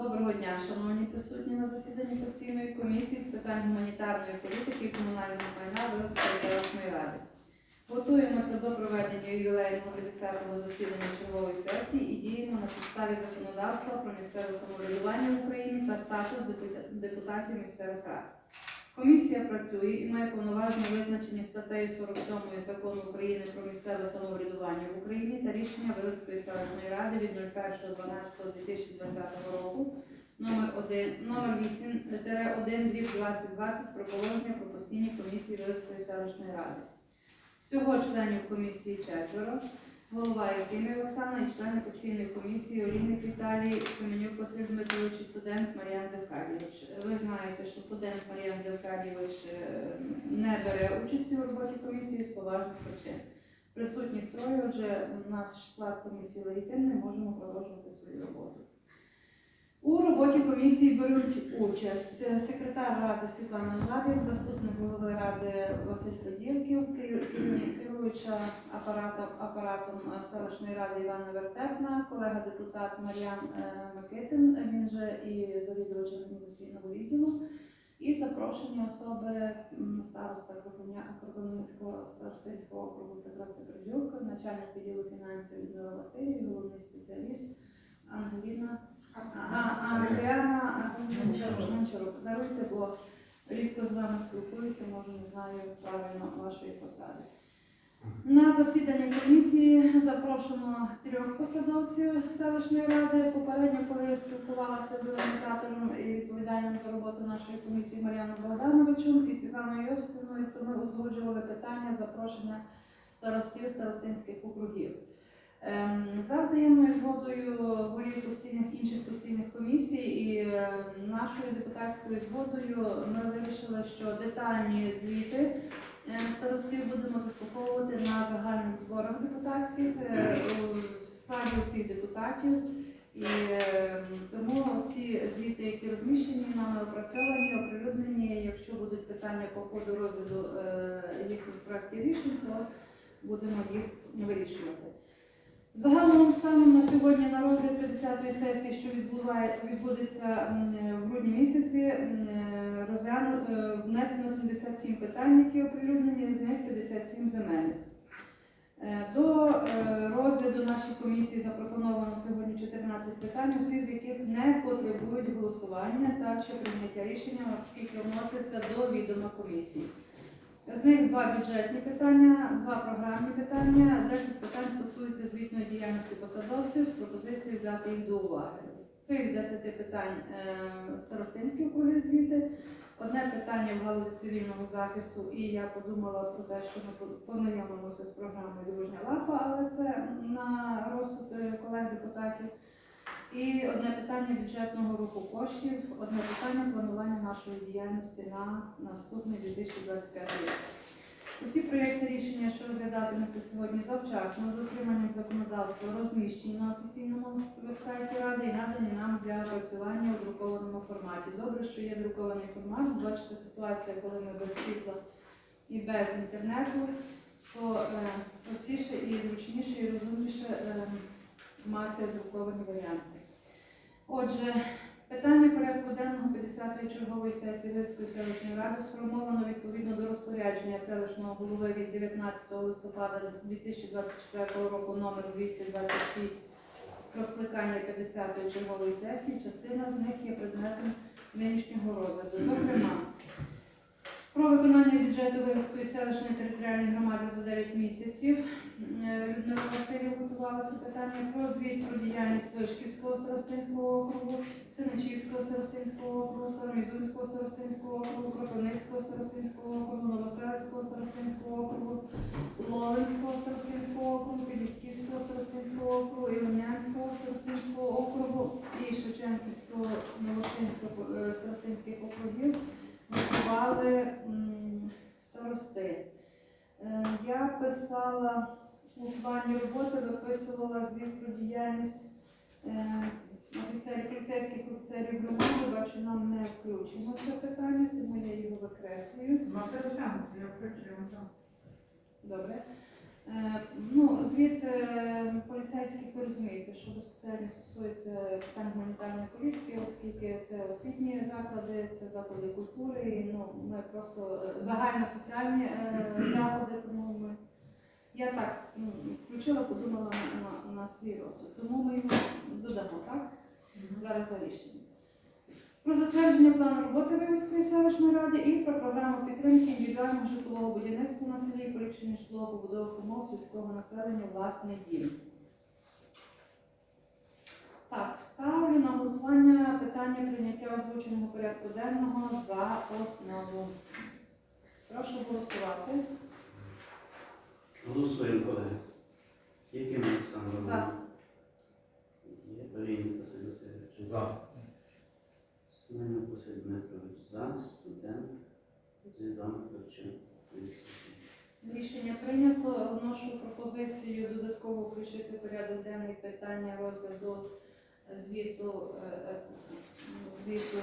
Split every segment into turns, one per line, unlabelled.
Доброго дня, шановні присутні на засіданні постійної комісії з питань гуманітарної політики і комунального майна Великої ради. Готуємося до проведення ювілейного 50-го засідання чергової сесії і діємо на підставі законодавства про місцеве самоврядування в Україні та статус депутатів місцевих рад. Комісія працює і має повноваження визначені статтею 47 закону України про місцеве самоврядування в Україні та рішення Вилицької селищної ради від 01.12.2020 року номер 1, номер 8 1 2020 про положення про постійні комісії Вилицької селищної ради. Всього членів комісії четверо. Голова Євгенія Оксана і члени постійної комісії Олійник Віталій, Семенюк Василь Дмитрович і студент Мар'ян Девкадійович. Ви знаєте, що студент Мар'ян Девкадійович е, не бере участі у роботі комісії з поважних причин. Присутніх троє, отже, у нас склад комісії легітимний, можемо продовжувати свою роботу. У роботі комісії беруть участь секретар ради Світлана Жабік, заступник голови ради Василь Федірків, керуюча апаратом, апаратом селищної ради Івана Вертепна, колега депутат Мар'ян е, Микитин, він же і завідувач організаційного відділу, і запрошені особи староста Кропивницького старостинського округу Петро Цепердюк, начальник відділу фінансів Людмила головний спеціаліст Ангеліна Андріана Гончарук. Даруйте, бо рідко з вами спілкуюся, може не знаю правильно вашої посади. На засідання комісії запрошено трьох посадовців селищної ради. Попередньо, коли я спілкувалася з організатором і відповідальним за роботу нашої комісії Мар'яном Богдановичем і Світланою Йосипівною, то ми узгоджували питання запрошення старостів старостинських округів. Ем, За взаємною згодою голів постійних інших постійних комісій і е, нашою депутатською згодою ми вирішили, що детальні звіти е, старостів будемо заслуховувати на загальних зборах депутатських е, у складі усіх депутатів. І е, тому всі звіти, які розміщені, нами опрацьовані, оприлюднені. Якщо будуть питання по ходу розгляду е, їхніх проєктів рішень, то будемо їх вирішувати. Загалом станом на сьогодні на розгляд 50-ї сесії, що відбудеться в грудні місяці, е, розгляну, е, внесено 77 питань, які оприлюднені, з них 57 земельних. Е, До е, розгляду нашій комісії запропоновано сьогодні 14 питань, усі з яких не потребують голосування та чи прийняття рішення, оскільки вносяться до відома комісії. З них два бюджетні питання, два програмні питання, 10 питань стосуються звітної діяльності посадовців з пропозицією взяти їх до уваги. З цих 10 питань е, старостинські округи звіти, одне питання в галузі цивільного захисту, і я подумала про те, що ми познайомимося з програмою Дружня лапа, але це на розсуд е, колег депутатів. І одне питання бюджетного руху коштів, одне питання планування нашої діяльності на наступний 2025 рік. Усі проєкти рішення, що розглядатимуться сьогодні завчасно, з дотриманням законодавства, розміщені на офіційному вебсайті Ради і надані нам для опрацювання у друкованому форматі. Добре, що є друкований формат. Бачите, ситуація, коли ми без світла і без інтернету, то е, простіше і зручніше і розумніше е, мати друковані варіанти. Отже, питання порядку денного 50-ї чергової сесії Вицької селищної ради сформовано відповідно до розпорядження селищного голови від 19 листопада 2024 року номер 226 про скликання 50-ї чергової сесії. Частина з них є предметом нинішнього розгляду. Зокрема, про виконання бюджету Винської селищної територіальної громади за 9 місяців. Е, Людмила Васильєва готувала це питання про звіт про діяльність Вишківського старостинського округу, Синичівського старостинського округу, Старомізунського старостинського округу, Кропивницького старостинського округу, Новоселицького старостинського округу, Лолинського старостинського округу, Підлісківського старостинського округу, Іванянського старостинського округу і Шевченківського Новостинського е, старостинських округів готували старости. Е, Я писала у плані роботи, виписувала звіт про діяльність е, офіцерів, поліцейських офіцерів громади. Бачу, нам не включено це питання, тому я його викреслюю.
Можете розглянути, я включу.
Добре. Е, Ну, звіт е, поліцейських ви розумієте, що безпосередньо стосується питань гуманітарної політики, оскільки це освітні заклади, це заклади культури, і ну, ми просто загально соціальні заходи, тому ми. Я так ну, включила, подумала на, на, на свій розсуд. Тому ми його додамо, так? Зараз за рішення. Про затвердження плану роботи Вивицької селищної ради і про програму підтримки індивідуального житлового будівництва на селі, поліпшення житлово-побудових умов сільського населення власний дім. Так, ставлю на голосування питання прийняття озвученого порядку денного за основу. Прошу голосувати.
Голосуємо, колеги. Яким Олександр
За.
Є Олійник Василь Васильович.
За.
Семенюк Василь Дмитрович. За. Студент. Зідан Перчин.
Рішення прийнято. Вношу пропозицію додатково включити порядок денний питання розгляду звіту, е, е, звіту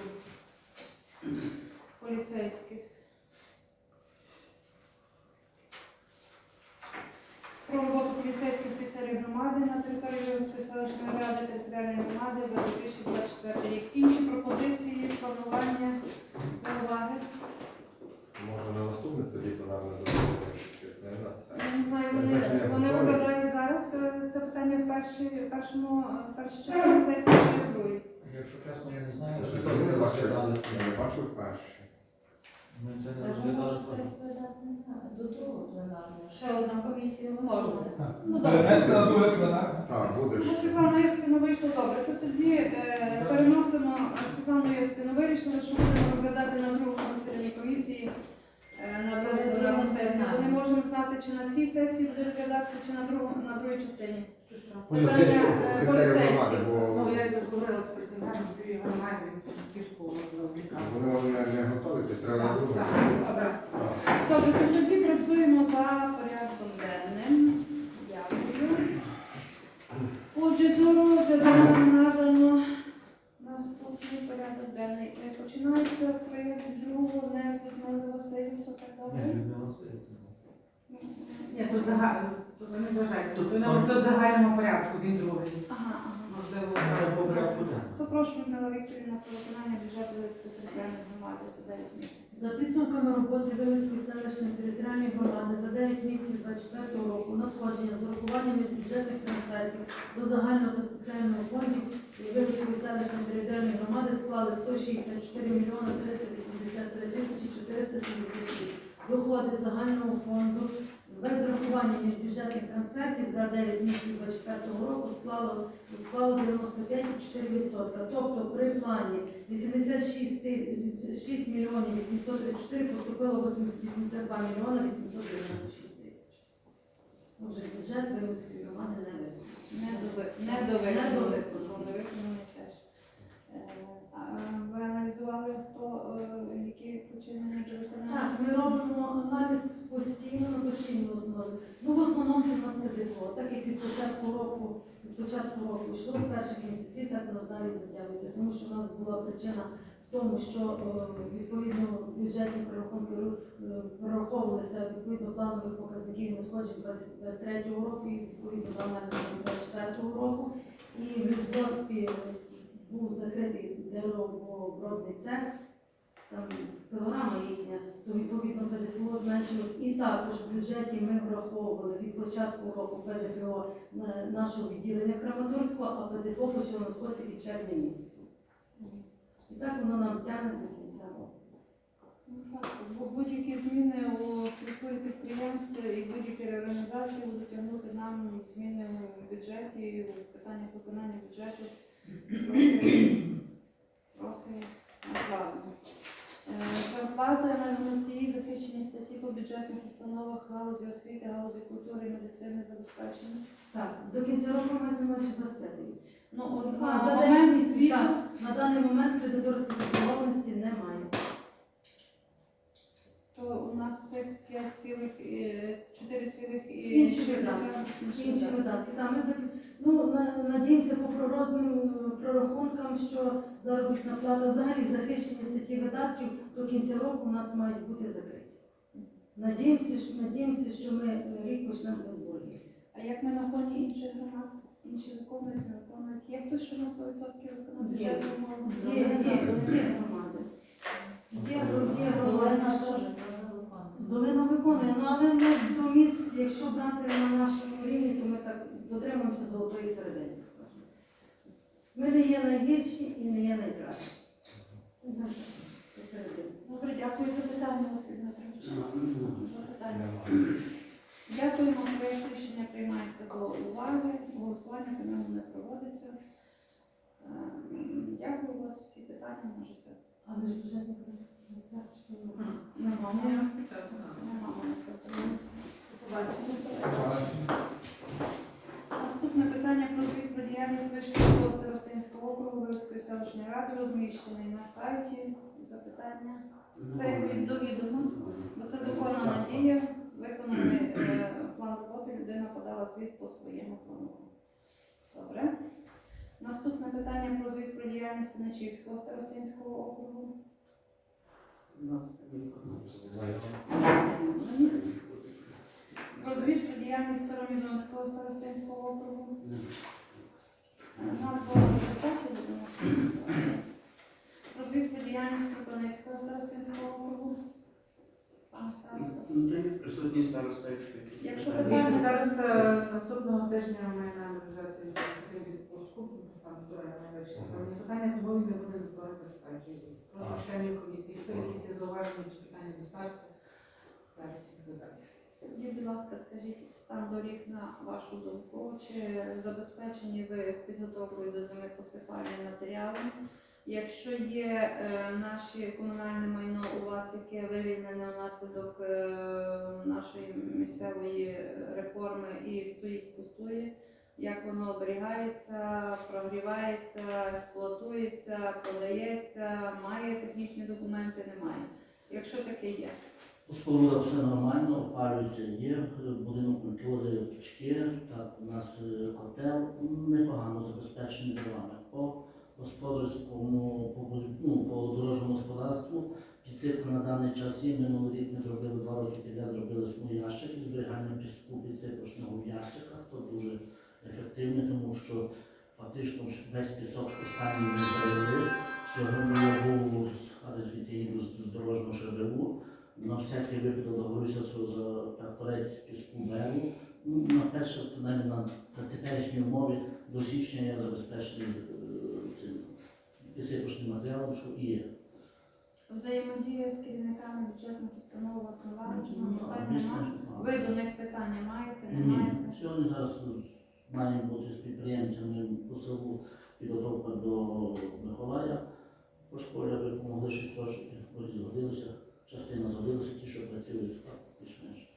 поліцейських. Про роботу поліцейських офіцерів громади на території Львівської селищної ради територіальної громади за 2024 рік. Інші пропозиції, планування, зауваги.
Може на наступне тоді пленарне засідання, чи не на це.
Я не знаю, вони, вони розглядають зараз е, це питання в першій, першому, е, в першій частині сесії чи в другій.
Якщо чесно, я не знаю,
Я
це
не бачив,
розглядали.
я не бачив перші.
Ми це не розглядали.
до другого пленарного. Ще одна комісія
Можна.
можна.
Ну добре.
Перенести на друге пленарне.
Так, будеш.
Ну, Світлана Йоскіна вийшло добре. То тоді е, переносимо Світлану Йоскіну. Вирішили, що будемо розглядати на другому засіданні комісії е, на другу пленарну сесію. Бо не можемо знати, чи на цій сесії буде розглядатися, чи на другій частині.
Що що?
Питання е,
Офіцерів громади,
поліцейських.
бо
Ну, я говорила
вони не, не готові, то треба на друге.
Добре.
Добре, то тоді працюємо за порядком денним. Дякую. Отже, до розгляду нам надано наступний порядок денний. Е, Починається проєкт з другого Людмила Васильівна, так
Ні,
далі.
Людмила Васильівна.
Ні, тут загально, тут не зважайте. Тут він до загального порядку, він другий.
Ага, ага.
Можливо,
по порядку денному.
То прошу Людмила Вікторівна про виконання бюджету територіальної громади за 9 місяців.
За підсумками роботи Вилицької селищної територіальної громади за 9 місяців 24 року надходження з урахуванням бюджетних трансфертів до загального та спеціального фондів Вилицької селищної територіальної громади склали 164 мільйони 383 тисячі 476. Доходи загального фонду без врахування міжбюджетних трансфертів за 9 місяців 24 року склало склало 95,4%. Тобто при плані 86 6 мільйонів 834 поступило 82 мільйони 896 тисяч. Отже, бюджет Вилицької громади не виконано.
Не дови- довиконано. Ви аналізували, хто, е, які причини не довиконання?
Так, ми робимо аналіз постійно на постійній основі. Ну, в основному це в нас ПДФО. Так як від початку року, від початку року йшло з перших місяців, так нас далі затягується. Тому що у нас була причина в тому, що е, відповідно бюджетні прорахунки е, прораховувалися відповідно планових показників надходжень 2023 року і відповідно до аналізу 2024 року. І в Люздоспі був закритий деревообробний цех там програма їхня, то відповідно ПДФО зменшилось. І також в бюджеті ми враховували від початку року ПДФО нашого відділення Краматорського, а ПДФО почало надходити від червня місяця. І так воно нам тягне до кінця року.
Ну, Будь-які зміни у структурі підприємств і будь-які реорганізації будуть тягнути нам зміни у бюджеті, в питаннях виконання бюджету трохи, накладно. Зарплата на носії захищені статті по бюджетних установах галузі освіти, галузі культури і медицини забезпечені.
Так, до кінця року ми маємо 25 рік.
Ну, от
А, за
момент
місяців,
звіту
так. На даний момент кредиторської заборгованості немає.
То у нас цих 5,4
Інші видатки. Інші. Там ми зак- ну, на- надіємося по пророзним е, прорахункам, що заробітна плата взагалі захищені статті видатків до кінця року у нас мають бути закриті. Надіємося, що, надіємося, що ми е, рік почнемо без боргів.
А як ми на фоні інших громад? Інші виконують, не виконують. Є хтось, що на 100% виконує
Є. Є, є.
Є громади.
Є, є
Долина
громада, що. Долина виконує, ну але ми до міст, якщо брати на нашому рівні, то ми так дотримуємося золотої середини, скажімо. Ми не є найгірші і не є найкращі.
Добре, дякую за питання, Василь Дмитрович. За питання. Дякуємо, проєкт рішення приймається до уваги. Голосування по ньому не проводиться. Ем, Дякую вас. Всі питання можете.
Але ж що
Побачимо. Наступне питання про звіт про діяльність Вишківського старостинського округу Виробської селищної ради розміщений на сайті. Запитання. Це звіт до відома, бо це доконана дія. Виконаний е, план роботи, людина подала звіт по своєму плану. Добре. Наступне питання про звіт про діяльність Синичівського старостинського округу. Про звіт про діяльність Старомізонського старостинського округу. У нас було депутатів. Про діяльність Кропивницького старостинського округу. Пан староста.
Ну, та є староста, якщо якісь
Якщо
питання.
питання-
Зараз е, наступного тижня ми маємо взяти відпустку, там здоров'я вирішити. Певні питання, тому він не буде збирати питання. Прошу членів комісії, якщо якісь є зауваження чи питання до старості, зараз їх задати.
Тоді, будь ласка, скажіть стан доріг на вашу думку, чи забезпечені ви підготовкою до зими посипальним матеріалом? Якщо є е, наше комунальне майно у вас, яке вивільнене внаслідок е, нашої місцевої реформи і стоїть пустує, як воно оберігається, прогрівається, експлуатується, продається, має технічні документи, немає. Якщо таке є.
Споруда все нормально, опалюється, є будинок культури, печки, так, у нас е, котел непогано забезпечений дровами. По господарському, по, ну, по дорожньому господарству підсипка на даний час є. Минулий рік ми зробили два роки підряд, зробили ящики, зберігання піску підсипочного в ящиках, то дуже ефективно, тому що фактично весь пісок останній ми зберегли. Сьогодні я був, але звідти їду з дорожнього ШБУ. На всякий випадок договорився за тракторець піску беру. Ну, на перше, принаймні, на, теперішній умові до січня я забезпечений е, цим підсипочним матеріалом, що і є.
Взаємодія з керівниками бюджетних установ вас налагоджена,
Ну, непогано.
Ви до них питання маєте, не
Ні,
маєте?
сьогодні зараз маємо бути з підприємцями по селу підготовка до Миколая. По школі аби допомогли щось трошки, вроді згодилися, частина згодилася, ті, що працюють, так, більш-менш.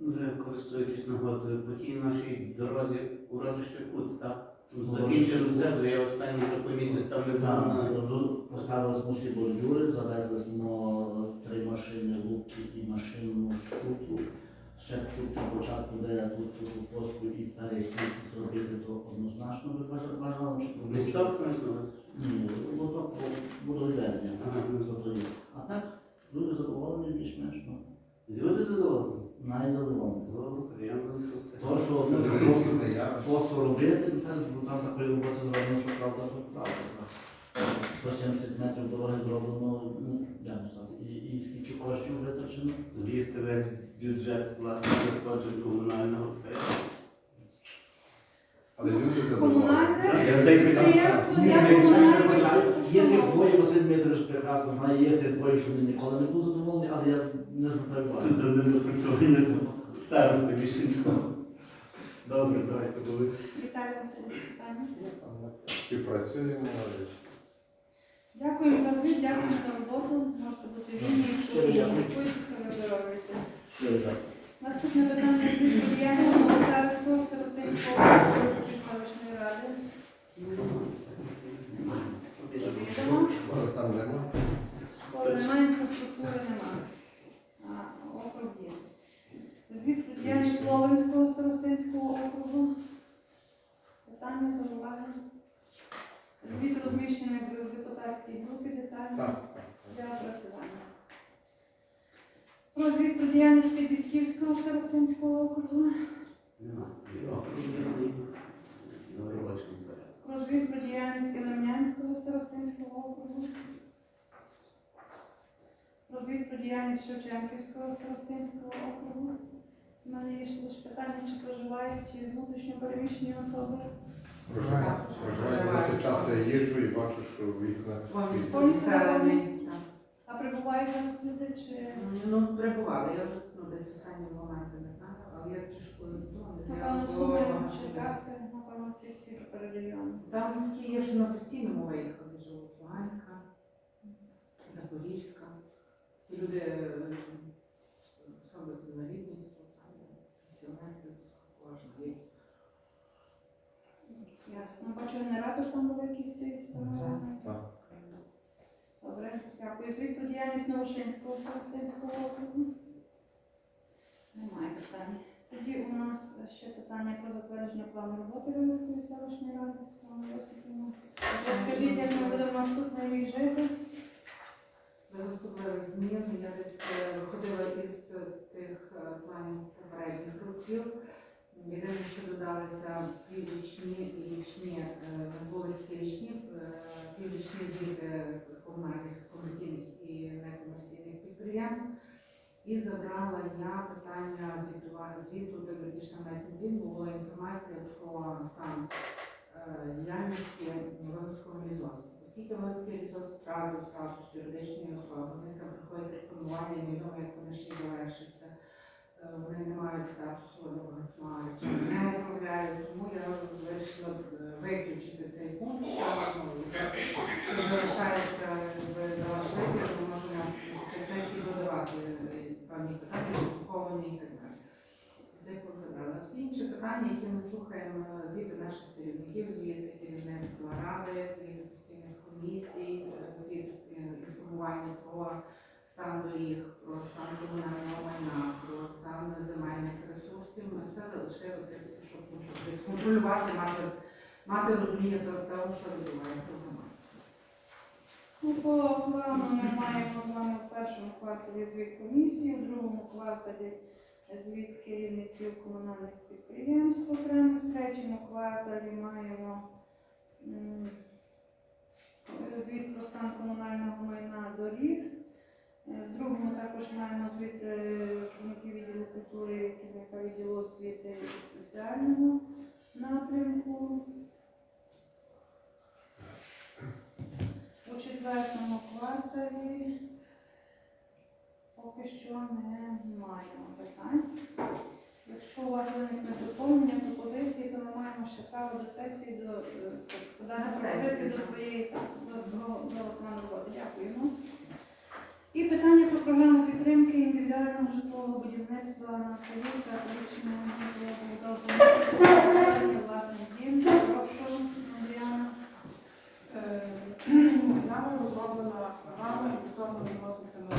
У?
Вже користуючись нагодою, по тій нашій дорозі урочище кут, так? Закінчили все, вже я останній вже місяць там не був
Так,
на
роз- поставили смусі бордюри, завезли три машини луки і машину шуту. Ще тут на початку, де я тут ту фоску і перехід зробити, то однозначно би бажа- бажано, чи то
ну,
Ні, лоток водовідведення.
Ага.
Зготові. А так, люди задоволені більш-менш, ну,
Люди задоволені.
навіть задоволені.
Добре, приємно чути.
То, що ну. Косо робити, ну, там, ну, такої роботи зроблено, що правда, то правда. 170 метрів дороги зроблено, ну, я не знаю, і, скільки коштів витрачено.
З'їсти весь бюджет власне надходжень комунального
Але люди задоволені.
Я цей
підприємство
Ні, я перше. Є тих двоє, Василь Дмитрович прекрасно знає, є тих двоє, що він ніколи не був задоволений, але я не звертаю уваги.
Тут не допрацювання з старости більше нікого.
Добре, давайте, були.
Віталій Васильович, питання?
Співпрацюємо.
Дякуємо за звіт, дякуємо за роботу. Можете бути вільні
дякую.
Лікуйтеся.
Щиро дякую.
Наступне питання звіт про діяльність Старостського старостинського селищної ради.
Там нема.
Школи немає, інфраструктури немає. Округ є. Звіт про діяльність Ловинського старостинського округу. Питання, зауваження. Звіт розміщений в в депутатській групі детально
Так,
для опрацювання. Про Про діяльність Підісківського старостинського округу. Про звіт про діяльність Ілемнянського старостинського округу. Про звіт про діяльність Шевченківського старостинського округу. У мене є ще лише питання, чи проживають внутрішньо переміщені особи.
Проживає. Проживає. Досить часто я їжджу і бачу, що вікна світять.
Повністю зелений. так.
А прибувають зараз люди чи
Ну, перебували. Я вже ну, десь останні моменти не знаю, але я трішки
напевно суми Черкаси, напевно, ці ці райони.
Там такі є, що на постійному виїхали живуть. Луганська, Запорізька. Ті люди е, особи з інвалідністю, там пенсіонери, кожен вік.
Ясно. Бачу, генератор там великий стоїть встановлений.
Так.
Добре, дякую. Звіт про діяльність Новошинського старостинського округу. Немає питань. Тоді у нас ще питання про затвердження плану роботи Вінницької селищної ради Світлана Йосипівна. Розкажіть, як ми будемо наступний рік жити?
Без особливих змін я десь е, виходила із тих е, планів попередніх років. Єдине, що додалися піврічні і річні, е, всі річні, е, піврічні звіти комунальних комерційних і некомерційних підприємств. І забрала я питання звіту, де вірніше на звіт була інформація про стан е, діяльності Волинського лісгоспу. Оскільки Волинський лісгосп втратив статус юридичної особи, вони там приходять реформування, і невідомо, як вони ще й завершаться. Е, Вони не мають статусу чи не управляють, тому я вирішила е, виключити цей пункт, що залишається якби, на ваш вибір, ми можемо в цій сесії додавати е, певні питання, заслуховані і так далі. Цей пункт забрала. Всі інші питання, які ми слухаємо, звіти наших керівників, звіти керівництва ради, звіти постійних комісій, звіт інформування про стан доріг, про стан комунального майна, про стан земельних ресурсів, ми все залишили, в принципі, ну, контролювати, мати, мати розуміння того- що відбувається в громаді.
Ну, по плану ми маємо з вами в першому кварталі звіт комісії, в другому кварталі звіт керівників комунальних підприємств окремо, в третьому кварталі маємо звіт про стан комунального майна доріг. Е, В другому також маємо звіт е, керівників відділу культури, керівника відділу освіти і соціального напрямку. У четвертому кварталі поки що не маємо питань. Якщо у вас виникне доповнення, пропозиції, то ми маємо ще право до сесії до е, подати
На
пропозиції до своєї до до плану роботи. Дякуємо. І питання про програму підтримки індивідуального житлового будівництва на селі та колишнього житлового власний дім. Прошу, Андріана.
Е, Нами розроблена програма і повторно виноситься на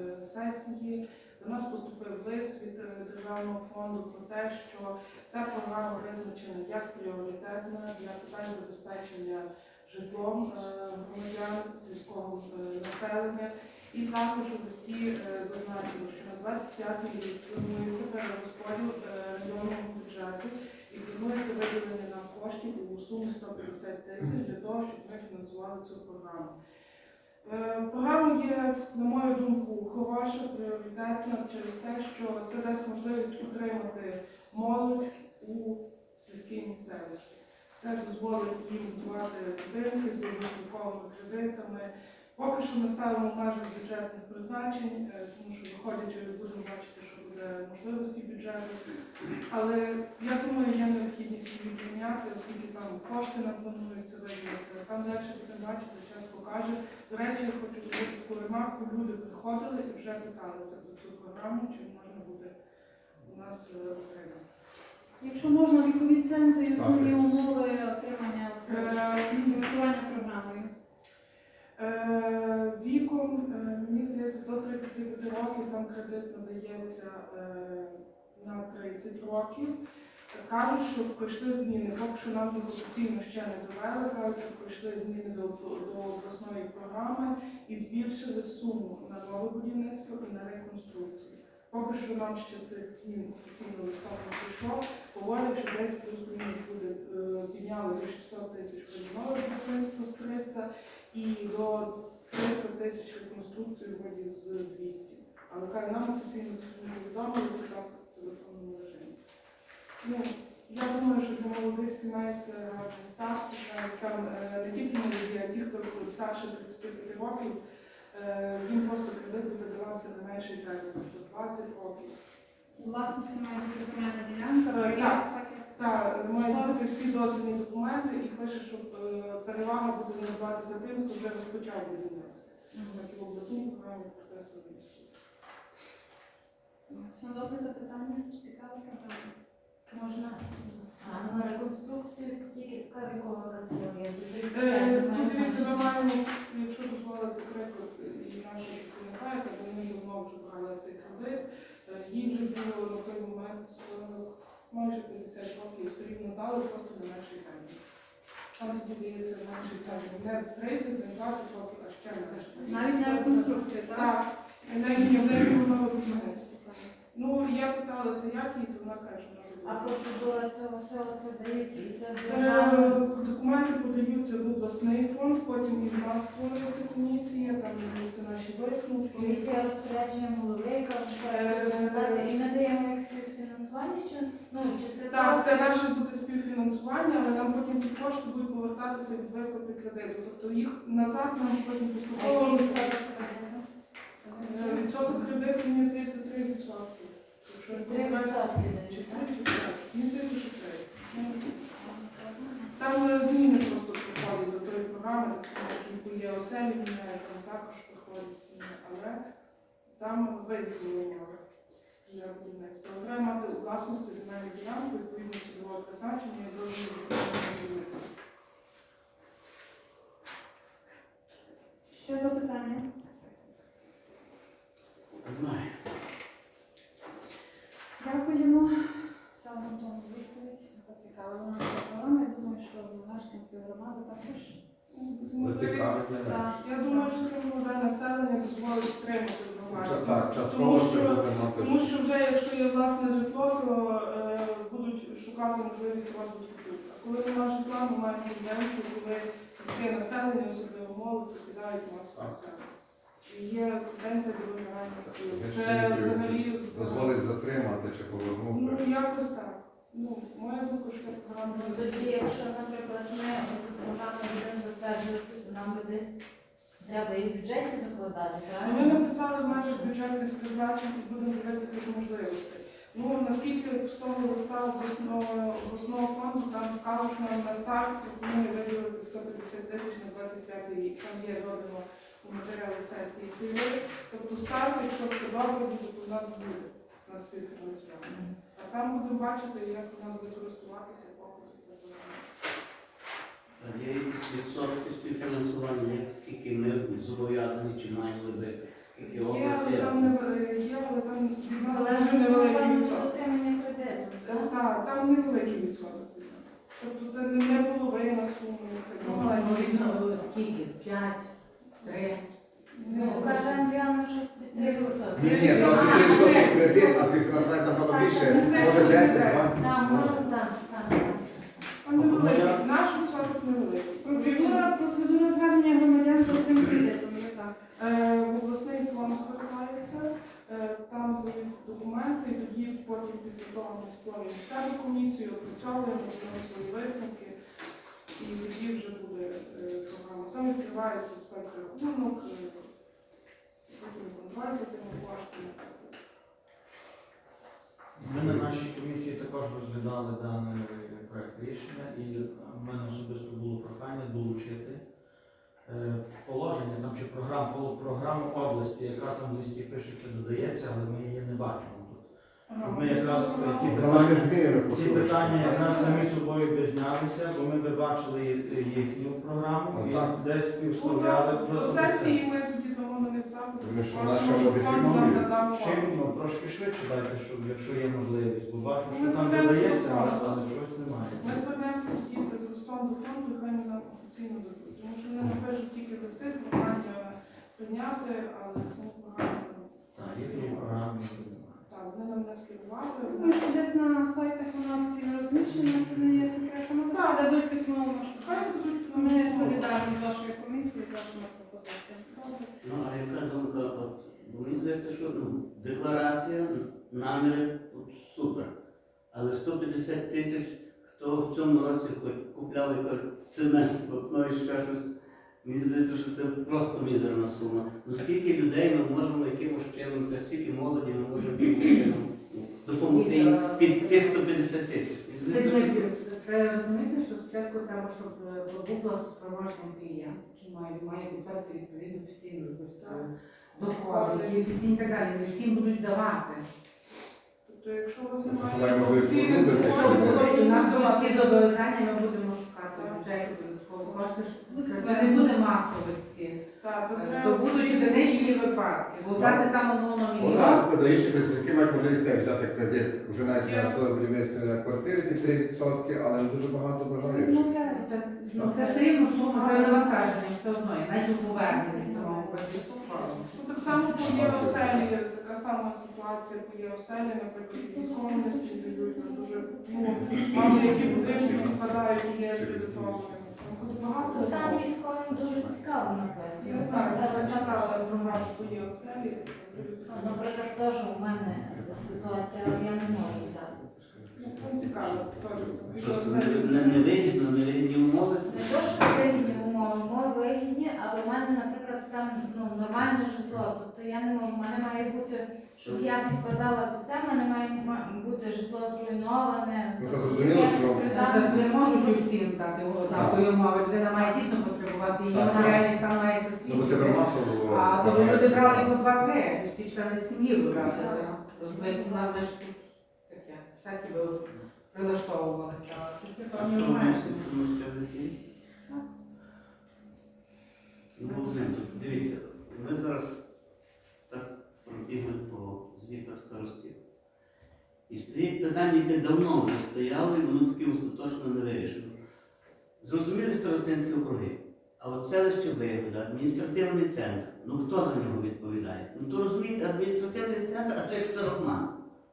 е, сесії. До нас поступив лист від е, Державного фонду про те, що ця програма визначена як пріоритетна для питань забезпечення житлом е, громадян сільського е, населення. І також у листі е, зазначено, що на 25 рік планується перерозподіл е, районного бюджету і планується виділення нам коштів у сумі 150 тисяч для того, щоб ми фінансували цю програму. Е, Програма є, на мою думку, хороша, пріоритетна через те, що це дасть можливість утримати молодь у сільській місцевості. Це дозволить їм будувати будинки з довгостроковими кредитами. Поки що ми ставимо в межах бюджетних призначень, е, тому що виходячи, будемо бачити, що буде можливості бюджету. Але я думаю, є необхідність її прийняти, оскільки там кошти нам плануються виділити. Там далі будемо бачити, час покаже. До речі, я хочу зробити таку ремарку. Люди приходили і вже питалися за цю програму, чи можна буде у нас е, отримати.
Якщо можна, вікові цензи і основні умови отримання цього
Е,
користування програмою.
Е, Віком, е, мені здається, до 35 років там кредит надається е, на 30 років. Кажуть, що пройшли зміни, поки що нам їх офіційно ще не довели, кажуть, що пройшли зміни до, до обласної програми і збільшили суму на нове будівництво і на реконструкцію. Поки що нам ще цих змін офіційно листом не прийшло. Говорять, що десь плюс-мінус буде е, підняли до 600 тисяч подібного будівництва з 300 і до 300 тисяч реконструкції вроді з 200. Але каже, нам офіційно не повідомили, так в телефонному режимі. Ну, я думаю, що для молодих сімей це гарний старт. Там е, не тільки молоді, а ті, хто старше 35 років, е, їм просто кредит буде даватися на менший термін, тобто 20 років.
У власності має бути земельна ділянка,
Е, так.
так
мають бути всі дозвільні документи і пише, що перевага буде надаватися тим, хто вже розпочав будівництво. Так і в обласній програмі прописано.
Ясно, добре запитання. Цікаво програма.
Можна а, на реконструкцію тільки така вікова категорія. до 35
Е,
немає
дивіться, ми маємо, якщо дозволити приклад, і наші допомагають, бо вони давно вже брали цей кредит. Е, Їй вже було на той момент 40, майже 50 років, все рівно дали просто на менший термін. Там тоді дається менший термін. Не 30, не 20 років, а ще менше.
Навіть на реконструкцію, так?
Так, і навіть не в нове будівництво. Ну, я питалася, як їй, то вона каже, що
А
вона
процедура цього всього це дають і це
Е. Документи подаються в обласний фонд, потім і в нас створюється комісія, там даються наші висновки.
Комісія розпорядження голови, яка
Е,
розпорядження документація, і ми даємо як співфінансування, чи ну чи це
Так, це наше буде співфінансування, але нам потім ці кошти будуть повертатися від виплати кредиту. Тобто їх назад нам потім
А
поступово.
який відсоток кредиту?
Е, Відсоток кредиту, мені здається, 3%. Якщо я не
Три
помиляюсь,
відсотки
чи
дають,
3
так?
чи 5. Мені здається, що 3. Там е, зміни просто приходять до тої програми, так само, як є оселі, міняє, там також приходять зміни, але там виділені умови для будівництва. Треба мати у власності земельну ділянку, відповідно цільового призначення і дозвіл на.
Ще запитання?
Немає.
Дякуємо за готову відповідь. Зацікавила нас програма. Я думаю, що мешканці громади також.
Зацікавить мене.
Так.
Я думаю, що це молоде населення дозволить підтримати громаду.
Так,
Тому
частково
що-
буде мати.
Тому що вже якщо є власне житло, то е, будуть шукати можливість розвитку тут. А коли немає житла, ми маємо тенденцію, коли сільське населення, особливо молодь, покидають масове населення. Є тенденція до вимирання сил. Це взагалі
Дозволить затримати чи
ну
повернути.
якось так. Ну, моя думка, що це програма.
Ну, Тоді, якщо, наприклад, ми цю програму будемо затверджувати, то нам би десь треба і в бюджеті закладати,
Ну,
правильно?
Ми написали в межах бюджетних призначень і будемо дивитися з можливостей. Ну, наскільки з того листа обласного, обласного фонду, там сказано, на старт пропонує виділити 150 тисяч на 25 рік. Там є додано у матеріалі сесії цей. Тобто старт, якщо все добре, буде, то у нас буде на співфінансування. А там будемо бачити, як вона буде користуватися, поки це зробимо.
Є якісь відсотки співфінансування, як скільки ми зобов'язані чи маємо вибити, скільки
Є,
області.
але там не є, але там від нас дуже невеликий відсоток.
отримання кредиту. Так,
там невеликий відсоток від нас. Тобто це не не половина суми, це
Ну, ну, скільки? П'ять, три.
Ну, каже що
Ні,
відсотки.
Ні, це
А,
3% кредит, а співфінансування напевно більше. Може 10, 20.
Так, може, так.
Там. Наш відсоток невеликий.
Процедура, процедура звернення громадян за цим кредитом. є так.
Е, В обласний фонд звертається, е, там здають документи, і тоді потім після того ми створюємо себе комісію, опрацьовуємо робимо свої висновки, і тоді вже буде е. Там відкривається спецрахунок, потім контроль за тими.
Ми на нашій комісії також розглядали даний проект рішення, і в мене особисто було прохання долучити е, положення там чи програм, програму області, яка там в листі пишеться, додається, але ми її не бачимо. Щоб ми якраз е, ті питання,
зміни
ті питання якраз самі собою би знялися, бо ми би бачили їхню програму
Ну,
і десь
Ну,
співставляли
До сесії ми тоді дамо на них запит.
Ну, трошки швидше дайте, щоб якщо є можливість, бо бачу, що там додається, але, але щось немає.
Ми звернемося тоді з листом до фонду, хай вони нам офіційно дадуть. Тому що вони напишуть тільки листи, прохання прийняти, але саму програму.
Так, їхньої програми немає.
сайтах воно офіційно розміщено, це не є секретом.
Так.
Дадуть письмово
Хай
маршрут. Ми солідарні з вашою комісією, з вашими пропозиціями.
Ну, а яка думка, от, бо мені здається, що ну, декларація, наміри от, супер. Але 150 тисяч, хто в цьому році хоч купляв яка цемент, вапно і ще щось, мені здається, що це просто мізерна сума. Ну скільки людей ми можемо якимось чином, та скільки молоді ми можемо чином ну, допомогти їм під тих 150 тисяч. Це-
розумієте, що спочатку треба, щоб е, був платоспроможний клієнт, який має, має підтвердити відповідну офіційну е, доходи, які офіційні і так далі. Не всім будуть давати.
Тобто, якщо у вас
Тобто,
немає
має
офіційних доходів, то
у нас такі зобов'язання, ми будемо шукати в це не буде масовості.
Так, то
Е, будуть одиничні випадки. Бо взяти там умовно
Бо
мільйон.
зараз педагогічні працівники мають можливість теж взяти кредит вже навіть на житлове будівництво на квартири під 3%, але не дуже багато бажаючих.
Це, ну, це все рівно сума, це навантаження все одно, і навіть у поверненні самого коефіцієнту.
Ну, так само по ЄОСЕЛі, така сама ситуація по ЄОСЕЛі, наприклад, військові не всі дають дуже ну, мало які будинки підпадають у є кредитованими. Там буде багато.
Ну, Там військовим дуже цікаво написано.
Я знаю, я
там-
читала інформацію по ЄОСЕЛі.
Наприклад, теж у мене ця ситуація, але я не можу взяти.
Ну, цікаво.
Просто
ЄОСЕЛі.
не, не вигідно, не вигідні умови.
Не то, що вигідні умови, умови вигідні, але в мене, наприклад, там ну, нормальне житло. Тобто я не можу, в мене має бути, щоб я підпадала під це, в мене має ма- бути житло зруйноване.
Ну,
Тобто
зрозуміло,
я
що-
придатна
Так, Не можуть усім дати однакові умови. Людина має дійсно потребувати, її
Так.
матеріальний стан має
Ну, бо це
засвідчити.
масово було.
А то ви люди брали по два-три, всі члени сім'ї вибрали. Розумієте, нам ж тут таке, всякі би прилаштовувалися. а Тут обмеження.
Тому Ну, Дивіться, ми зараз так пробігли по звітах старостів. І стоїть питання, яке давно вже стояло, і воно таки остаточно не вирішено. Зрозуміли старостинські округи, а от селище Вигода, адміністративний центр, ну хто за нього відповідає? Ну то розумієте, адміністративний центр, а то як Сарахман.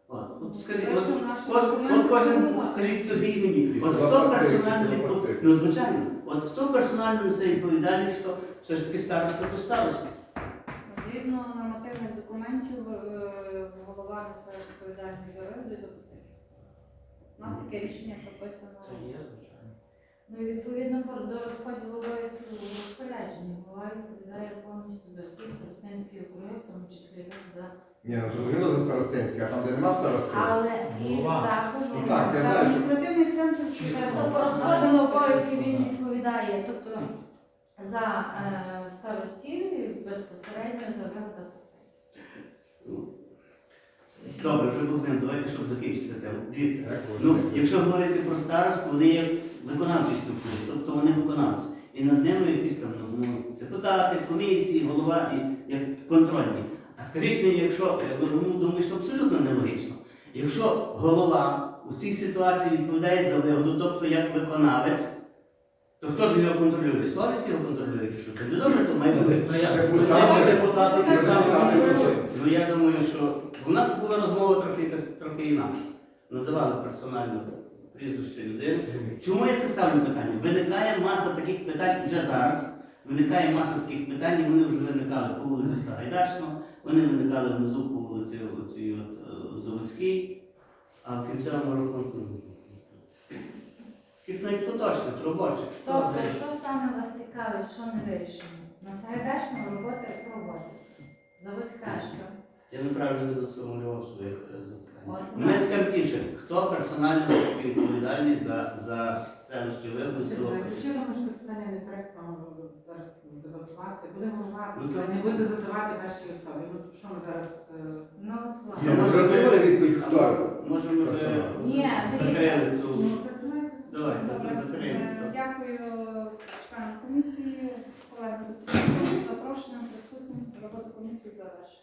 От, от скажіть, от, Кож, от кожен скажіть собі і мені, от хто персонально
села
відпов...
Пацик.
Ну звичайно, от хто персонально несе відповідальність, що все ж таки староста, то староста.
Згідно нормативних документів, е, голова несе відповідальність за вигляд за пацики. У нас таке рішення прописано.
Це є, звичайно.
Ну і відповідно до розподілу обов'язків у розпорядженні. Голова відповідає повністю за всі старостинські округи, в тому числі за
Ні, ну зрозуміло за старостинське, а там, де нема старостинське.
Але і
Голова.
також
Ну так, я
За
знаю, що
адміністративний центр.
Тобто по розподілу обов'язків він відповідає, тобто за е, старостів і безпосередньо за вигода
Добре, вже Бог з ним, давайте, щоб закінчити тему. Дивіться. Ну, якщо говорити про старост, вони є виконавчі структури, тобто вони виконавці. І над ними якісь там ну, депутати, комісії, голова і як контрольні. А скажіть мені, якщо я ну, думаю, що абсолютно нелогічно, якщо голова у цій ситуації відповідає за вигоду, тобто як виконавець, то хто ж його контролює? Совість його контролює, чи що? Тоді добре, то має бути.
Ну.
Депутати,
Ну, депутати, які.
Ну я думаю, що у нас була розмова трохи якась трохи інакша. Називали персонально прізвище людини. Чому я це ставлю питання? Виникає маса таких питань вже зараз. Виникає маса таких питань, і вони вже виникали по вулиці Сагайдачного, вони виникали внизу по вулиці оцій от, е, Заводській, а в кінцевому рахунку. Таких навіть поточних, робочих.
Тобто, що саме вас цікавить, що не вирішено? На Сагайдачному роботи проводяться. Заводська що?
Я неправильно не сформулював своє е, запитання.
От
Мене хто персонально відповідальний за, за селище Виргу село Пасів?
Причина, може, це питання некоректно зараз дебатувати. Будемо мати,
Ну,
не буде задавати першій особі. Ну, що ми зараз... е,
Ну, от власне.
вже отримали відповідь, хто?
Може ми вже
Персонально.
Ні,
закрили цю.
Ну, це.
Давай,
Добре, е, дякую членам комісії, колегам запрошенням, присутнім. Роботу комісії завершена.